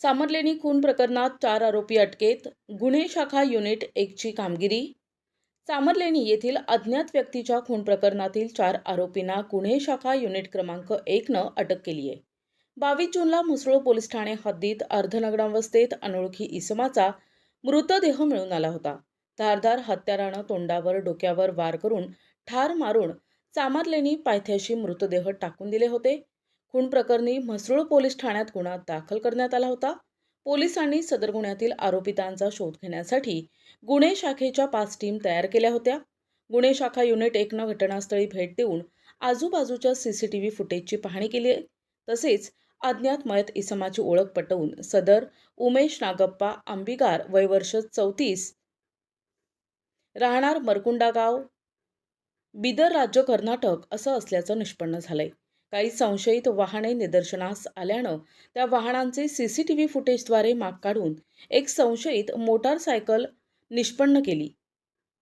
सामरलेणी खून प्रकरणात चार आरोपी अटकेत. गुन्हे शाखा युनिट एकची कामगिरी. सामरलेणी येथील अज्ञात व्यक्तीच्या खून प्रकरणातील चार आरोपींना गुन्हे शाखा युनिट क्रमांक एकनं अटक केली आहे. बावीस जूनला म्हसरूळ पोलीस ठाणे हद्दीत अर्धनग्नावस्थेत अनोळखी इसमाचा मृतदेह मिळून आला होता. धारदार हत्यारानं तोंडावर डोक्यावर वार करून ठार मारून सामरलेणी पायथ्याशी मृतदेह टाकून दिले होते. खून प्रकरणी म्हसरूळ पोलीस ठाण्यात गुन्हा दाखल करण्यात आला होता. पोलिसांनी सदर गुन्ह्यातील आरोपितांचा शोध घेण्यासाठी गुन्हे शाखेच्या पाच टीम तयार केल्या होत्या. गुन्हे शाखा युनिट एकनं घटनास्थळी भेट देऊन आजूबाजूच्या सी सी टी व्ही फुटेजची पाहणी केली तसेच अज्ञात मयत इसमाची ओळख पटवून सदर उमेश नागप्पा आंबिगार वयवर्ष चौतीस राहणार मरकुंडा गाव बिदर राज्य कर्नाटक असं असल्याचं निष्पन्न झालंय. काही संशयित वाहने निदर्शनास आल्यानं त्या वाहनांचे सी सी टी व्ही फुटेजद्वारे माग काढून एक संशयित मोटारसायकल निष्पन्न केली.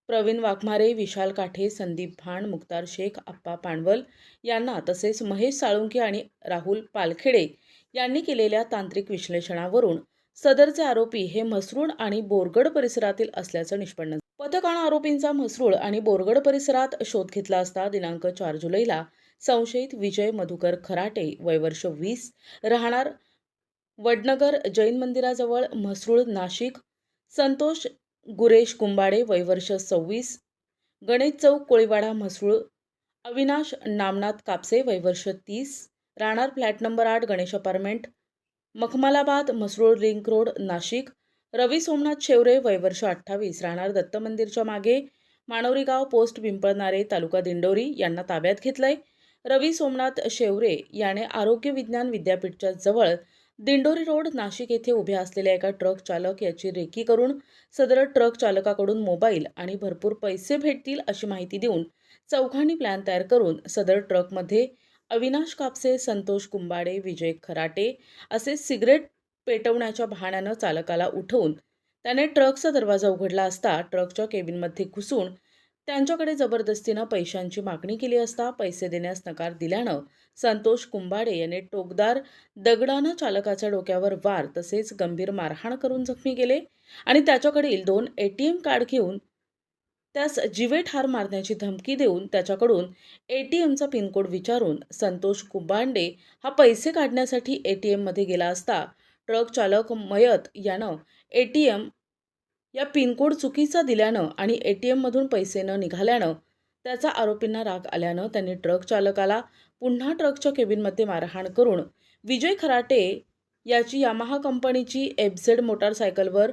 प्रवीण वाघमारे विशाल काठे संदीप भाण मुक्तार शेख आप्पा पाणवल यांना तसेच महेश साळुंके आणि राहुल पालखेडे यांनी केलेल्या तांत्रिक विश्लेषणावरून सदरचे आरोपी हे म्हसरूळ आणि बोरगड परिसरातील असल्याचं निष्पन्न पथकानं आरोपींचा म्हसरूळ आणि बोरगड परिसरात शोध घेतला असता दिनांक चार जुलैला संशयित विजय मधुकर खराटे वय वर्ष वीस राहणार वडनगर जैन मंदिराजवळ म्हसरूळ नाशिक संतोष गुरेश कुंबाडे वय वर्ष सव्वीस गणेश चौक कोळीवाडा म्हसरूळ अविनाश नामनाथ कापसे वय वर्ष तीस राहणार फ्लॅट नंबर आठ Ganesh apartment Makhmalabad Mhasrul ring road Nashik Ravi Somnath Shevare वय वर्ष अठ्ठावीस राहणार दत्त मंदिरच्या मागे मानवरी गाव पोस्ट पिंपळनारे तालुका दिंडोरी यांना ताब्यात घेतलंय. रवी सोमनाथ शेवरे याने आरोग्य विज्ञान विद्यापीठच्या जवळ दिंडोरी रोड नाशिक येथे उभ्या असलेल्या एका ट्रक चालक याची रेकी करून सदर ट्रक चालकाकडून मोबाईल आणि भरपूर पैसे भेटतील अशी माहिती देऊन चौघांनी प्लॅन तयार करून सदर ट्रकमध्ये अविनाश कापसे संतोष कुंबाडे विजय खराटे असे सिगरेट पेटवण्याच्या बहाण्यानं चालकाला उठवून त्याने ट्रकचा दरवाजा उघडला असता ट्रकच्या केबिनमध्ये घुसून त्यांच्याकडे जबरदस्तीनं पैशांची मागणी केली असता पैसे देण्यास नकार दिल्यानं संतोष कुंभाडे याने टोकदार दगडानं चालकाच्या डोक्यावर वार तसेच गंभीर मारहाण करून जखमी केले आणि त्याच्याकडील दोन ए टी एम कार्ड घेऊन त्यास जीवे ठार मारण्याची धमकी देऊन त्याच्याकडून ए टी एमचा पिनकोड विचारून संतोष कुंभांडे हा पैसे काढण्यासाठी ए टी एममध्ये गेला असता ट्रक चालक मयत यानं ए टी एम या पिनकोड चुकीचा दिल्यानं आणि ए टी एममधून पैसे न निघाल्यानं त्याचा आरोपींना राग आल्यानं त्यांनी ट्रक चालकाला पुन्हा ट्रकच्या केबिनमध्ये मारहाण करून विजय खराटे याची यामाहा कंपनीची एफझेड मोटारसायकलवर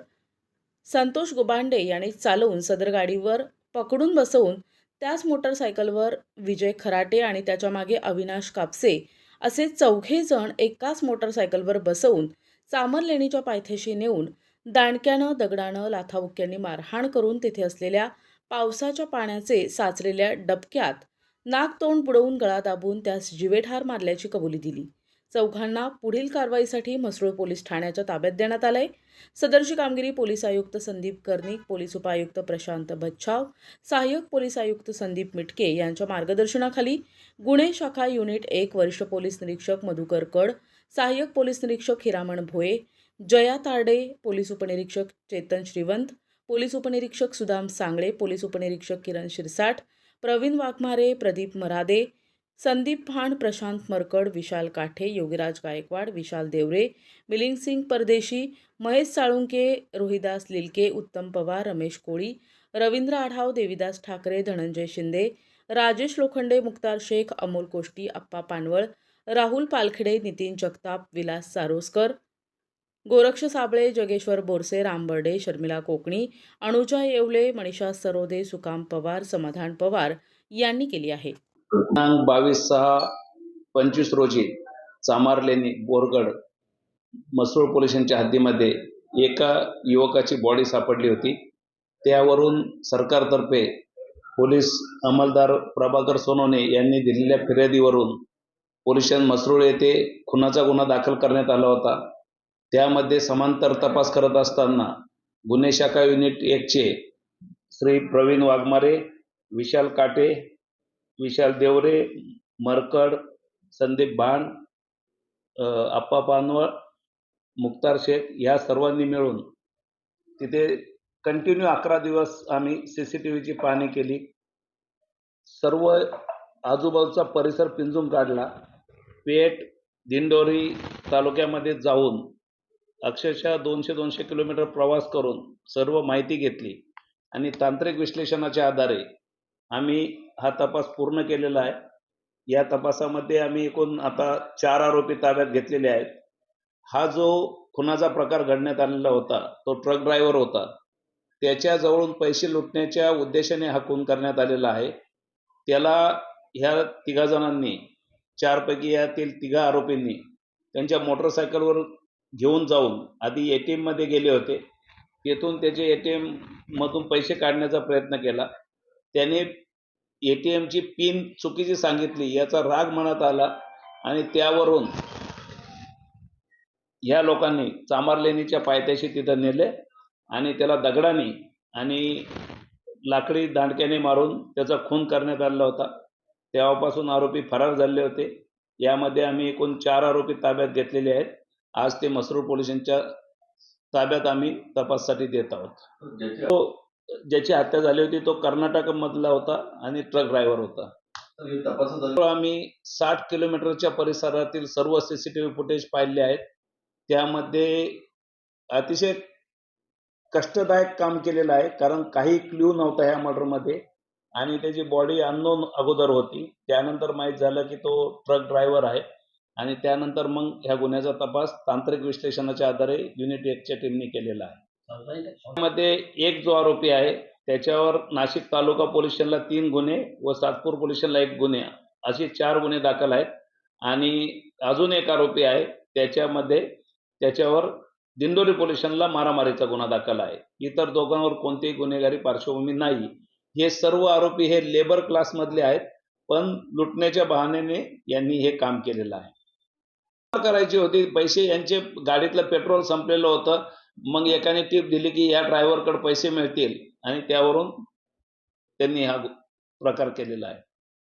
संतोष गुबांडे याने चालवून सदर गाडीवर पकडून बसवून त्याच मोटारसायकलवर विजय खराटे आणि त्याच्यामागे अविनाश कापसे असे चौघे जण एकाच मोटारसायकलवर बसवून चामर लेणीच्या पायथ्याशी नेऊन दांडक्यानं दगडानं लाथाबुक्यांनी मारहाण करून तिथे असलेल्या पावसाच्या पाण्याचे साचलेल्या डबक्यात नाक तोंड बुडवून गळा दाबून त्यास जिवेठार मारल्याची कबुली दिली. चौघांना पुढील कारवाईसाठी म्हसरूळ पोलीस ठाण्याच्या ताब्यात देण्यात आलंय. सदरची कामगिरी पोलीस आयुक्त संदीप कर्णिक पोलीस उपायुक्त प्रशांत बच्छाव सहाय्यक पोलीस आयुक्त संदीप मिटके यांच्या मार्गदर्शनाखाली गुन्हे शाखा युनिट एक वरिष्ठ पोलीस निरीक्षक मधुकर कड सहाय्यक पोलीस निरीक्षक हिरामण भोये जया तारडे पोलीस उपनिरीक्षक चेतन श्रीवंत पोलीस उपनिरीक्षक सुदाम सांगळे पोलीस उपनिरीक्षक किरण शिरसाट प्रवीण वाघमारे प्रदीप मरादे संदीप भाण प्रशांत मरकड विशाल काठे योगीराज गायकवाड विशाल देवरे मिलिंग सिंग परदेशी महेश साळुंके रोहिदास लिलके उत्तम पवार रमेश कोळी रवींद्र आढाव देविदास ठाकरे धनंजय शिंदे राजेश लोखंडे मुक्तार शेख अमोल कोष्टी अप्पा पानवळ राहुल पालखेडे नितीन जगताप विलास सारोस्कर गोरक्ष साबळे जगेश्वर बोरसे राम बर्डे शर्मिला कोकणी अनुजा येवले मनीषा सरोदे सुकाम पवार समाधान पवार यांनी केली आहे. दिनांक बावीस सहा पंचवीस रोजी चामारलेणी बोरगड मसरूळ पोलिसांच्या हद्दीमध्ये एका युवकाची बॉडी सापडली होती. त्यावरून सरकारतर्फे पोलीस अंमलदार प्रभाकर सोनवणे यांनी दिलेल्या फिर्यादीवरून पोलिसांनी मसरूळ येथे खुनाचा गुन्हा दाखल करण्यात आला होता. त्यामध्ये समांतर तपास करत असताना गुन्हे शाखा युनिट एकचे श्री प्रवीण वाघमारे विशाल काटे विशाल देवरे मरकड संदीप भान आप्पा पानवळ मुक्तार शेख ह्या सर्वांनी मिळून तिथे कंटिन्यू अकरा दिवस आम्ही सी सी टी व्हीची पाहणी केली. सर्व आजूबाजूचा परिसर पिंजून काढला. पेठ दिंडोरी तालुक्यामध्ये जाऊन अक्षरशः दोनशे दोनशे किलोमीटर प्रवास करून सर्व माहिती घेतली आणि तांत्रिक विश्लेषणाच्या आधारे आम्ही हा तपास पूर्ण केलेला आहे. या तपासामध्ये आम्ही एकूण आता चार आरोपी ताब्यात घेतलेले आहेत. हा जो खुनाचा प्रकार घडण्यात आलेला होता तो ट्रक ड्रायव्हर होता त्याच्याजवळून पैसे लुटण्याच्या उद्देशाने हा खून करण्यात आलेला आहे. त्याला ह्या तिघा जणांनी चारपैकी यातील तिघा आरोपींनी त्यांच्या मोटरसायकलवर घेऊन जाऊन आधी ए टी एममध्ये गेले होते. तेथून त्याचे ए टी एममधून पैसे काढण्याचा प्रयत्न केला. त्याने ए टी एमची पिन चुकीची सांगितली याचा राग मनात आला आणि त्यावरून ह्या लोकांनी चांबारलेणीच्या पायथ्याशी तिथं नेले आणि त्याला दगडाने आणि लाकडी दांडक्याने मारून त्याचा खून करण्यात आलेला होता. तेव्हापासून आरोपी फरार झाले होते. यामध्ये आम्ही एकूण चार आरोपी ताब्यात घेतलेले आहेत. आज ते मसरूळ पोलिसांच्या ताब्यात आम्ही तपाससाठी देत आहोत. तो ज्याची हत्या झाली होती तो कर्नाटकमधला होता आणि ट्रक ड्रायव्हर होता. तो आम्ही साठ किलोमीटरच्या परिसरातील सर्व सीसीटीव्ही फुटेज पाहिले आहेत. त्यामध्ये अतिशय कष्टदायक काम केलेलं आहे कारण काही क्ल्यू नव्हता ह्या मर्डरमध्ये. आणि त्याची बॉडी अननोन अगोदर होती. त्यानंतर माहीत झालं की तो ट्रक ड्रायव्हर आहे. आणि त्यानंतर मग ह्या गुन्ह्याचा तपास तांत्रिक विश्लेषणाच्या आधारे युनिट एकच्या टीमने केलेला आहे. त्यामध्ये एक जो आरोपी आहे त्याच्यावर नाशिक तालुका पोलीस स्टेशनला तीन गुन्हे व सातपूर पोलीस स्टेशनला एक गुन्हे. असे चार गुन्हे दाखल आहेत. आणि अजून एक आरोपी आहे त्याच्यामध्ये त्याच्यावर दिंडोरी पोलीस स्टेशनला मारामारीचा गुन्हा दाखल आहे. इतर दोघांवर कोणतीही गुन्हेगारी पार्श्वभूमी नाही. हे सर्व आरोपी हे लेबर क्लासमधले आहेत पण लुटण्याच्या बहाण्याने यांनी हे काम केलेलं आहे. करायची होती पैसे यांचे गाडीतलं पेट्रोल संपलेलं होतं. मग एकाने टीप दिली की या ड्रायव्हरकडे पैसे मिळतील. आणि त्यावरून त्यांनी हा प्रकार केलेला आहे.